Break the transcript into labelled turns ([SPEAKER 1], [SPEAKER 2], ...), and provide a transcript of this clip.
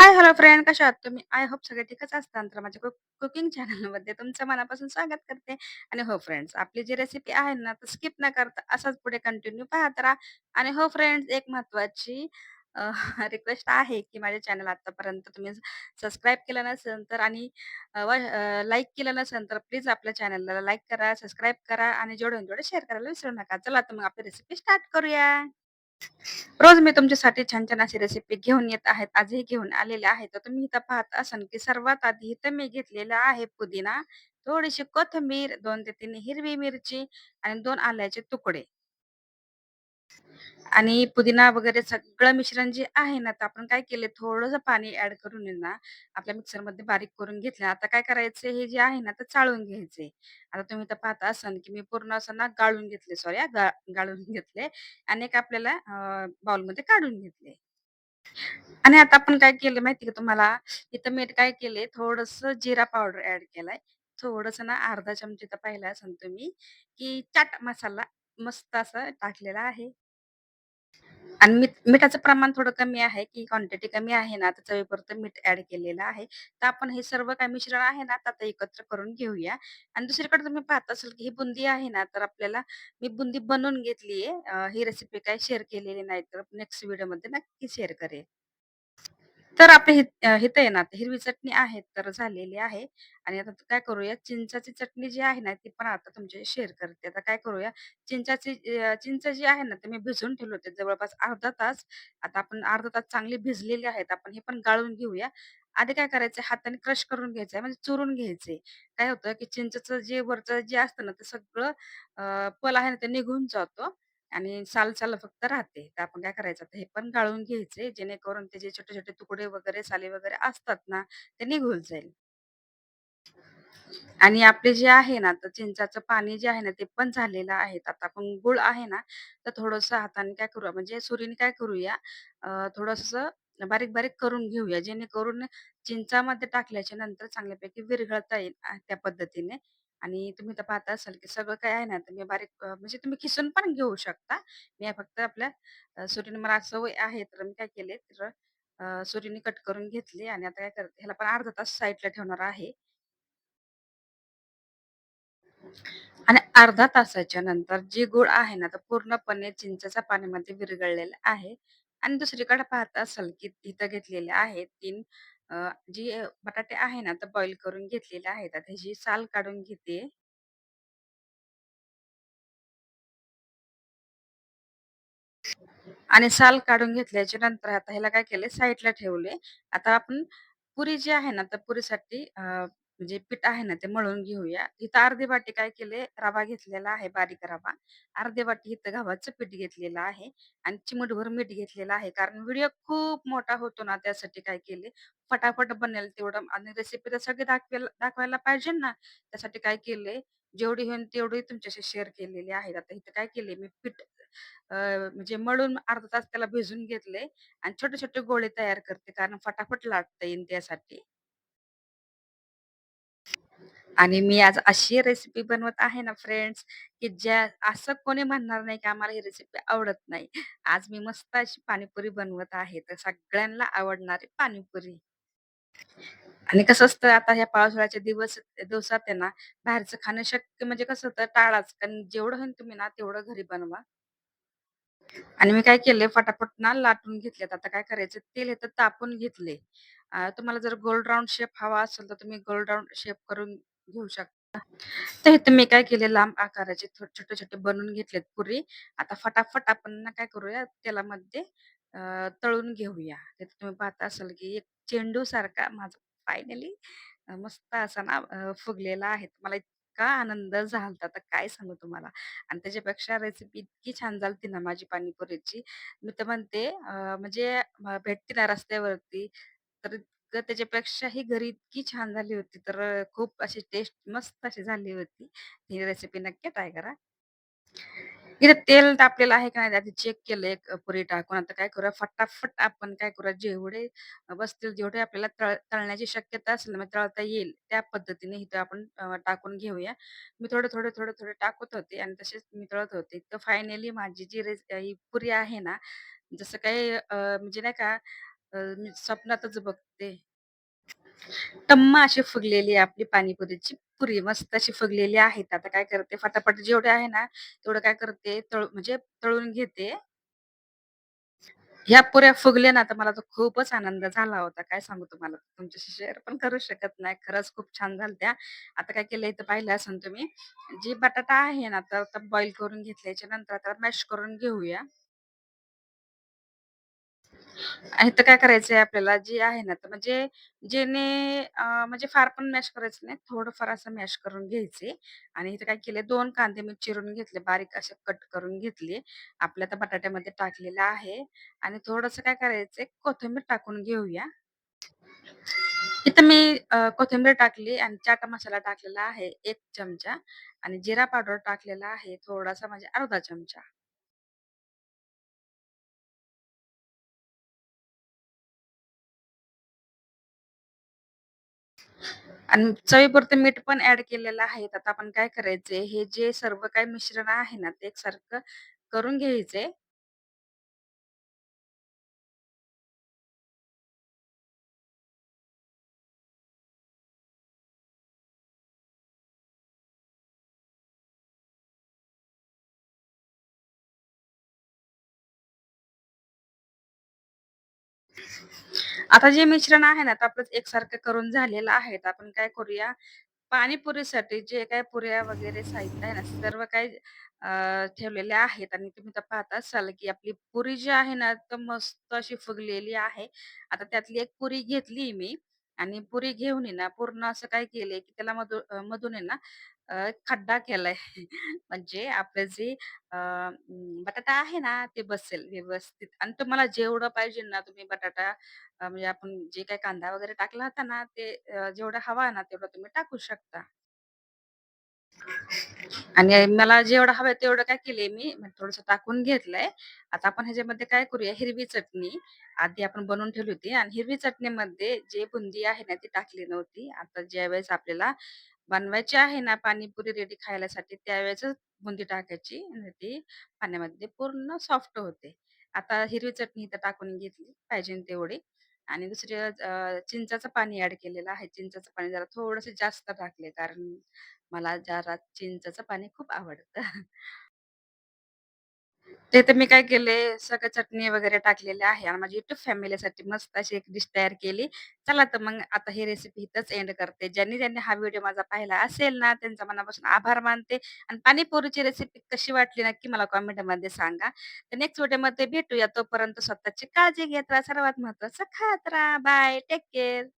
[SPEAKER 1] हाय, hello friend कशा आहात तुम्ही? आय होप सगळे ठीकच असतात तर माझ्या कुक कुकिंग चॅनलमध्ये तुमचं मनापासून स्वागत करते. आणि हो फ्रेंड्स, आपली जी रेसिपी आहे ना, तर स्किप न करता असाच पुढे कंटिन्यू पाहत राहा. आणि हो फ्रेंड्स, एक महत्त्वाची रिक्वेस्ट आहे, की माझ्या चॅनल आत्तापर्यंत तुम्ही सबस्क्राईब केलं नसेल तर आणि लाईक केलं नसेल तर प्लीज आपल्या चॅनलला लाईक करा, सबस्क्राईब करा आणि जोडून जोडे शेअर करायला विसरू नका. चला तर मग आपली रेसिपी स्टार्ट करूया. रोज मी तुमच्यासाठी छान-छान अशी रेसिपी घेऊन येत आहेत. आजही घेऊन आलेले आहे. तर तुम्ही इथं पाहत असाल, की सर्वात आधी इथं मी घेतलेला आहे पुदिना, थोडीशी कोथिंबीर, 2 ते 3 हिरवी मिरची आणि 2 आल्याचे तुकडे. आणि पुदिना वगैरे सगळं मिश्रण जे आहे ना, तर आपण काय केले थोडंसं पाणी ऍड करून आहे ना, आपल्या मिक्सरमध्ये बारीक करून घेतलं. आता काय करायचं हे जे आहे ना, तर चाळून घ्यायचे. आता तुम्ही तर पाहता असाल, की मी पूर्ण असं ना गाळून घेतले सॉरी गाळून घेतले आणि एक आपल्याला बाउलमध्ये काढून घेतले. आणि आता आपण काय केलं माहिती का तुम्हाला? इथं मी काय केले, थोडस जिरा पावडर ऍड केलाय. थोडस ना अर्धा चमचे तर पाहिलं असेल तुम्ही, की चाट मसाला मस्त असं टाकलेला आहे. आणि मीठ मिठाचं प्रमाण थोडं कमी आहे, की क्वांटिटी कमी आहे ना, तर चवीपुरतं मीठ ऍड केलेलं आहे. तर आपण हे सर्व काही मिश्रण आहे ना, तर आता एकत्र करून घेऊया. आणि दुसरीकडे तुम्ही पाहत असाल, की ही बुंदी आहे ना, तर आपल्याला मी बुंदी बनवून घेतली आहे. ही रेसिपी काही शेअर केलेली नाही, तर नेक्स्ट व्हिडिओमध्ये नक्की शेअर करेल. तर आपले हे तर आहे ना, हिरवी चटणी आहे, तर झालेली आहे आणि आता काय करूया, चिंचाची चटणी जी आहे ना, ती पण आता तुमच्याशी शेअर करते. आता काय करूया, चिंचाची अ, चिंच जी आहे ना, ते मी भिजवून ठेवले होते जवळपास अर्धा तास. आता आपण अर्धा तास चांगली भिजलेली आहेत. आपण हे पण गाळून घेऊया. आधी काय करायचं, हाताने क्रश करून घ्यायचं आहे, म्हणजे चुरून घ्यायचे. काय होतं, की चिंचेचं जे वरचं जे असतं ना, ते सगळं अ, पल आहे ना, ते निघून जातो आणि साल-साल फक्त राहते. तर आपण काय करायचं, आता हे पण गाळून घ्यायचे, जेणेकरून त्याचे छोटे-छोटे तुकडे वगैरे, साली वगैरे असतात ना, ते निघून जाईल. आणि आपले जे आहे ना, तर चिंचाचं पाणी जे आहे ना, ते पण झालेलं आहे. आता आपण गूळ आहे ना, तर थोडंसं हाताने काय करूया, म्हणजे सुरीने काय करूया, अ, थोडंसं बारीक-बारीक करून घेऊया, जेणेकरून चिंचामध्ये टाकल्याच्या नंतर चांगल्यापैकी विरघळता येईल अ, त्या पद्धतीने. आणि तुम्ही तर पाहता असाल, की सगळं काय आहे ना, तर बारीक अ, म्हणजे तुम्ही खिसून पण घेऊ शकता. मी फक्त आपल्या अ, सुरीने मला सवय आहे, तर मी काय केले, तर अ, सुरीने कट करून घेतली आणि आता काय करते, ह्याला पण अर्धा तास साईडला ठेवणार आहे. आणि अर्धा तासाच्या नंतर जे गूळ आहे ना, तर पूर्णपणे चिंचेच्या पाण्यामध्ये विरघळलेलं आहे. आणि दुसरीकडे पाहता असाल, की तिथं घेतलेले आहेत 3 अ, जी अ, बटाटे आहे ना, तर बॉईल करून घेतलेले आहेत. आता ह्याची साल काढून घेते. आणि साल काढून घेतल्याच्या नंतर आता ह्याला काय केले साईडला ठेवले. आता आपण पुरी जी आहे ना, तर पुरीसाठी अ, म्हणजे पीठ आहे ना, ते मळून घेऊया. इथं अर्धी वाटी काय केले, रवा घेतलेला आहे, बारीक रवा. अर्धी वाटी इथं गव्हाचं पीठ घेतलेलं आहे आणि चिमटभर मीठ घेतलेलं आहे. कारण व्हिडिओ खूप मोठा होतो ना, त्यासाठी काय केले, फटाफट बनेल तेवढं आणि रेसिपी तर सगळी दाखवायला दाखवायला पाहिजे ना, त्यासाठी काय केले, जेवढी होईल तेवढी तुमच्याशी शेअर केलेली आहे. आता इथं काय केले, मी पीठ म्हणजे मळून अर्धा तास त्याला भिजून घेतले आणि छोटे-छोटे गोळे तयार करते, कारण फटाफट लाटता येईल त्यासाठी. आणि मी आज अशी रेसिपी बनवत आहे ना फ्रेंड्स, की ज्या असं कोणी म्हणणार नाही, की आम्हाला ही रेसिपी आवडत नाही. आज मी मस्त अशी पाणीपुरी बनवत आहे, तर सगळ्यांना आवडणारी पाणीपुरी. आणि कसं असतं आता ह्या पावसाळ्याचे दिवस दिवसात आहे ना, बाहेरचं खाणं शक्य म्हणजे कसं होतं टाळाच. कारण जेवढं होईल तुम्ही ना तेवढं घरी बनवा. आणि मी काय केले फटाफट ना लाटून घेतलेत. आता काय करायचं तेल हे तर तापून घेतले. अ, तुम्हाला जर गोल राउंड शेप हवा असेल तर तुम्ही गोल राउंड शेप करून घेऊ शकता. तर इथे मी काय केले लांब आकाराचे छोटे-छोटे बनवून घेतलेत पुरी. आता फटाफट आपण ना काय करूया तेलामध्ये तळून घेऊया. तिथे तुम्ही पाहता असाल की एक चेंडू सारखा माझा फायनली मस्त असा ना फुगलेला आहे. मला इतका आनंद झाला तर काय सांगू तुम्हाला. आणि त्याच्यापेक्षा रेसिपी इतकी छान झालती ना माझी पाणीपुरीची. मी तर म्हणते म्हणजे भेटते ना रस्त्यावरती तर इतकं त्याच्यापेक्षाही घरी इतकी छान झाली होती. तर अ, खूप अशी टेस्ट मस्त अशी झाली होती. ही रेसिपी नक्की ट्राय करा. इथे तेल तापलेलं आहे का नाही आधी चेक केलं एक पुरी टाकून. आता काय करूया फटाफट आपण काय करूया जेवढे बसतील जेवढे आपल्याला तळ तळण्याची शक्यता असेल ना, म्हणजे तळता येईल त्या पद्धतीने इथं आपण अ, टाकून घेऊया. मी थोडं थोडं थोडे, थोडे टाकत होते आणि तसेच मी तळत होते. तर फायनली माझी जी रेस ही पुरी आहे ना, जसं काही अ, म्हणजे नाही का अ, मी स्वप्नातच बघते. टम्मा अशी फुगलेली आहे आपली पाणीपुरीची पुरी मस्त अशी फुगलेली आहेत. आता काय करते फटाफट जेवढे आहे ना, तेवढं काय करते तळ म्हणजे तळून घेते. ह्या पुऱ्या फुगल्या ना, तर मला तर खूपच आनंद झाला होता. काय सांगू तुम्हाला, तुमच्याशी शेअर पण करू शकत नाही. खरंच खूप छान झालत्या. आता काय केलंय तर पाहिलं असेल तुम्ही, जी बटाटा आहे ना, तर आता बॉईल करून घेतल्याच्या नंतर आता मॅश करून घेऊया. आणि इथं काय करायचंय आपल्याला जे आहे ना, तर म्हणजे जेणे म्हणजे फार पण मॅश करायचं नाही. थोडंफार असं मॅश करून घ्यायचे आणि इथं काय केले दोन कांदे मी चिरून घेतले, बारीक असे कट करून घेतले. आपल्या आता बटाट्यामध्ये टाकलेलं आहे आणि थोडंसं काय करायचंय कोथिंबीर टाकून घेऊया. इथं मी अ, कोथिंबीर टाकली आणि चाट मसाला टाकलेला आहे एक चमचा आणि जिरा पावडर टाकलेला आहे थोडासा म्हणजे अर्धा चमचा. आणि चवीपुरतं मीठ पण ॲड केलेलं आहे. आता आपण काय करायचंय, हे जे सर्व काही मिश्रण आहे ना, ते एकसारखं करून घ्यायचंय. आता जे मिश्रण आहे ना, ते आपलं एकसारखं करून झालेलं आहे. तर आपण काय करूया, पाणीपुरीसाठी जे काही पुऱ्या वगैरे साहित्य आहे ना, सर्व काही अ, ठेवलेले आहेत आणि तुम्ही तर पाहत असाल, की आपली पुरी जी आहे ना, तर मस्त अशी फुगलेली आहे. आता त्यातली एक पुरी घेतली मी आणि पुरी घेऊन आहे ना, पूर्ण असं काय केलंय, की त्याला मधू अ, मधून आहे ना, अ, खड्डा केलाय. म्हणजे आपलं जे अ, बटाटा आहे ना, ते बसेल व्यवस्थित आणि तुम्हाला जेवढं पाहिजे ना, तुम्ही बटाटा अ, म्हणजे आपण जे काही कांदा वगैरे टाकला होता ना, ते अ, जेवढा हवा ना, तेवढं तुम्ही टाकू शकता. आणि मला जेवढं हवं तेवढं काय केलंय मी म्हणजे थोडंसं टाकून घेतलंय. आता आपण ह्याच्यामध्ये काय करूया, हिरवी चटणी आधी आपण बनवून ठेवली होती आणि हिरवी चटणीमध्ये जे बुंदी आहे ना, ती टाकली नव्हती. आता ज्यावेळेस आपल्याला बनवायची आहे ना पाणीपुरी रेडी खायलासाठी त्यावेळेसच बुंदी टाकायची आणि ती पाण्यामध्ये पूर्ण सॉफ्ट होते. आता हिरवी चटणी इथं टाकून घेतली पाहिजे तेवढी आणि दुसरी चिंचाचं पाणी ॲड केलेलं आहे. चिंचाचं पाणी जरा थोडंसं जास्त टाकले कारण मला जरा चिंचाचं पाणी खूप आवडतं. ते तर मी काय केले, सगळं चटणी वगैरे टाकलेले आहे आणि माझी YouTube फॅमिलीसाठी मस्त अशी एक डिश तयार केली. चला तर मग आता ही रेसिपी इथंच एंड करते. ज्यांनी ज्यांनी हा व्हिडिओ माझा पाहिला असेल ना, त्यांचा मनापासून आभार मानते आणि पाणीपुरीची रेसिपी कशी वाटली नक्की मला कमेंटमध्ये सांगा. तर नेक्स्ट व्हिडिओमध्ये भेटूया. तोपर्यंत स्वतःची काळजी घेत राहा. सर्वात महत्त्वाचं खात राहा. बाय. Take care.